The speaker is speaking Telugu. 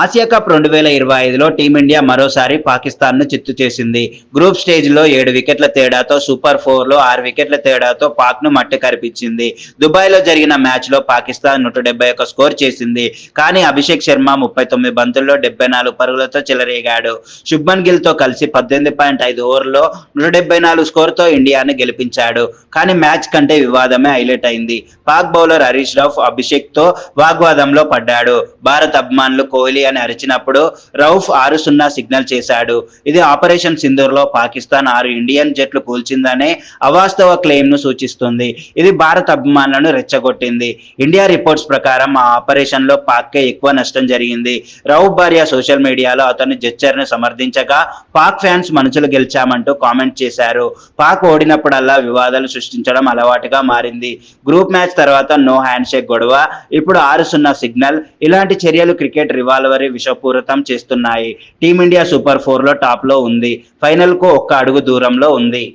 ఆసియా కప్ రెండు వేల ఇరవై ఐదులో టీమిండియా మరోసారి పాకిస్తాన్ను చిత్తు చేసింది. గ్రూప్ స్టేజ్లో ఏడు వికెట్ల తేడాతో సూపర్ ఫోర్లో ఆరు వికెట్ల తేడాతో పాక్ను మట్టి కరిపించింది. దుబాయ్లో జరిగిన మ్యాచ్లో పాకిస్తాన్ నూట డెబ్బై ఒక స్కోర్ చేసింది. కానీ అభిషేక్ శర్మ ముప్పై తొమ్మిది బంతుల్లో డెబ్బై నాలుగు పరుగులతో చెలరేగాడు. శుభ్మన్ గిల్తో కలిసి పద్దెనిమిది పాయింట్ ఐదు ఓవర్లో నూట డెబ్బై నాలుగు స్కోర్తో ఇండియాను గెలిపించాడు. కానీ మ్యాచ్ కంటే వివాదమే హైలైట్ అయింది. పాక్ బౌలర్ హరీష్ రావు అభిషేక్తో వాగ్వాదంలో పడ్డాడు. భారత్ అభిమానులు కోహ్లీ అని అరిచినప్పుడు రౌఫ్ ఆరు సున్నా సిగ్నల్ చేశాడు. ఇది ఆపరేషన్ సింధూర్లో పాకిస్తాన్ ఆరు ఇండియన్ జట్లు కూల్చిందనే అవాస్తవ క్లెయిమ్ను సూచిస్తుంది. ఇది భారత అభిమానులను రెచ్చగొట్టింది. ఇండియా రిపోర్ట్స్ ప్రకారం ఆ ఆపరేషన్లో పాక్కే ఎక్కువ నష్టం జరిగింది. రౌఫ్ భార్య సోషల్ మీడియాలో అతని జడ్చర్ను సమర్థించగా పాక్ ఫ్యాన్స్ మనుషులు గెలిచామంటూ కామెంట్ చేశారు. పాక్ ఓడినప్పుడల్లా వివాదాలు సృష్టించడం అలవాటుగా మారింది. గ్రూప్ మ్యాచ్ తర్వాత నో హ్యాండ్ షేక్ గొడవ ఇప్పుడు ఆరు సున్నా సిగ్నల్. ఇలాంటి చర్యలు క్రికెట్ రివాల్వర్ విషపూరితం చేస్తున్నాయి. టీమిండియా సూపర్ ఫోర్లో టాప్లో ఉంది. ఫైనల్కు ఒక్క అడుగు దూరంలో ఉంది.